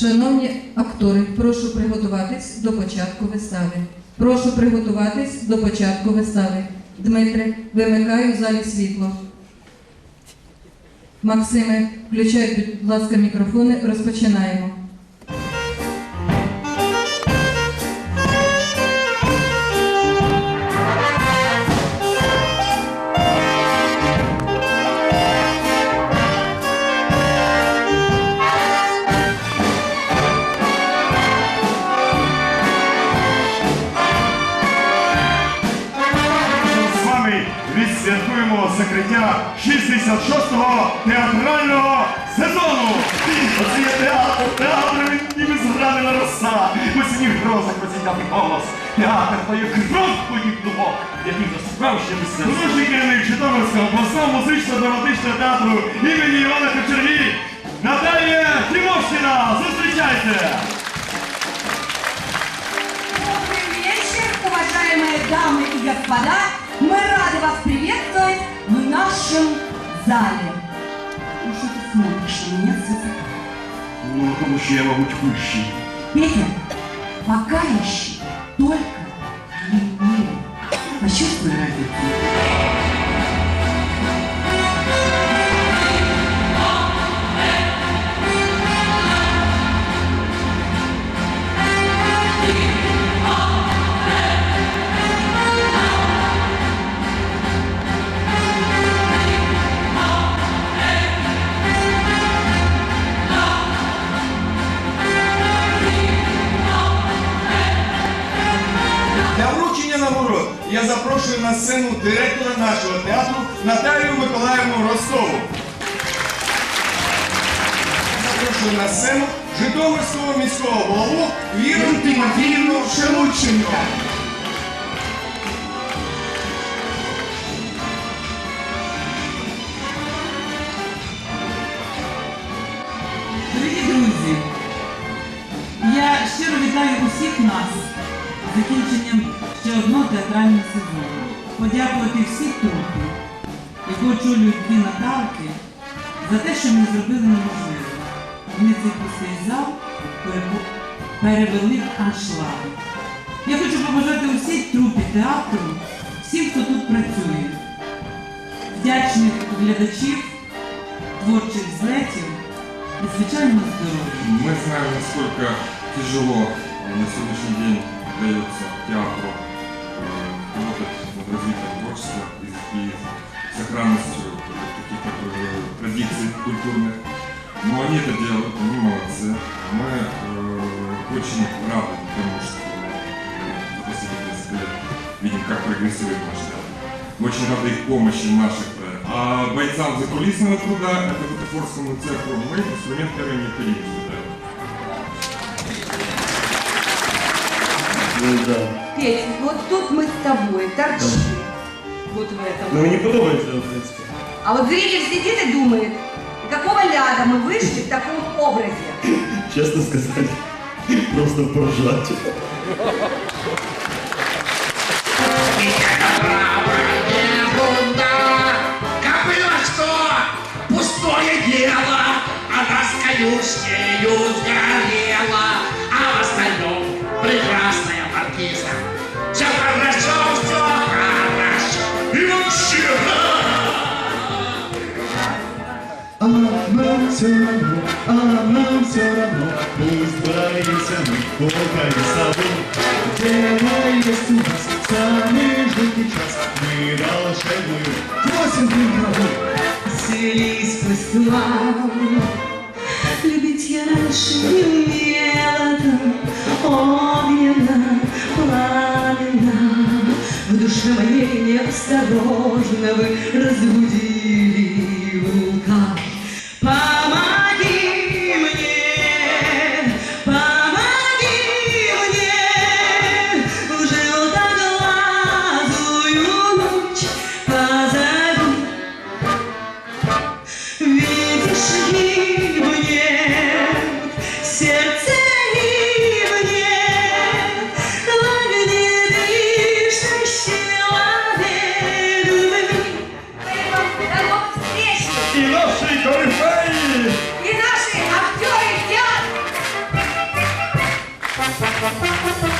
Шановні актори, прошу приготуватись до початку вистави. Прошу приготуватись до початку вистави. Дмитре, вимикаю в залі світло. Максиме, включай, будь ласка, мікрофони. Розпочинаємо. відсвяткуємо закриття 66-го театрального сезону. Оце є театр, театр він ніби згранена роса. В осінніх грозах розійняти голос. Театр то є кров твоїх думок, який засправ ще місце. Художній керівник Житомирського обласного музично-драматичного театру імені Івана Кочергі Наталія Тимошкіна. Зустрічайте! Добрый вечер, уважаемые дамы и господа! Мы рады вас приветствовать в нашем зале. Ну что ты смотришь на меня высока? Ну, потому что я, могу вищий. Петя, пока еще директора нашого театру Наталію Миколаївну Ростову. Запрошую на сцену Житомирського міського голову Віру Тимофіївну Шелудченко. Дорогі друзі, я щиро вітаю усіх нас з закінченням ще одного театрального сезону. Подякувати всій трупі, яку очолюють дві Наталки, за те, що ми зробили неможливе. Вони цей пустий зал перевели в аншлаг. Я хочу побажати усій трупі театру, всім, хто тут працює, вдячних глядачів, творчих злетів і звичайно здоров'я. Мы знаем, насколько тяжело на сегодняшний день дается театру они это делают, они молодцы. Мы э, очень рады тому, что э, за последние 10 лет видим, как прогрессирует наш театр. Мы очень рады их помощи в наших проектах. А бойцам закулисного труда, это бутафорскому цеху, мы инструмент первой необходимости даем. Ну да. Петя, вот тут мы с тобой торчим. Вот в этом. Ну мені подобається, в принципі. А вот зритель сидит и думает, какого ляда мы вышли в таком образе? Честно сказать, просто поржать. Мы, пока не собой. Дело есть у нас, самый жуткий час, мы волшебную просим мировой. Селись посла. Любить я раньше не умела огненно, пламенно. В душе моей неосторожно вы разбудили Música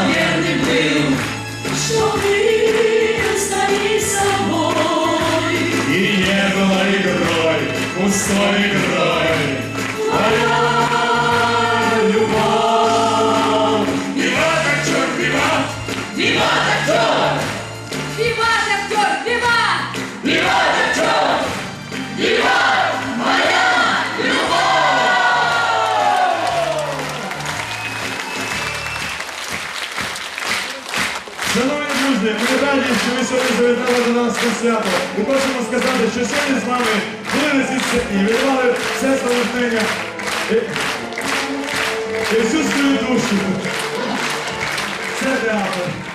что верный был что ты стали собой. И не было игрой, пустой игрой. Свято. І хочемо сказати, що сьогодні з нами були на цій сцені, віддавали все своє натхнення і, і всю свою душу. Це театр.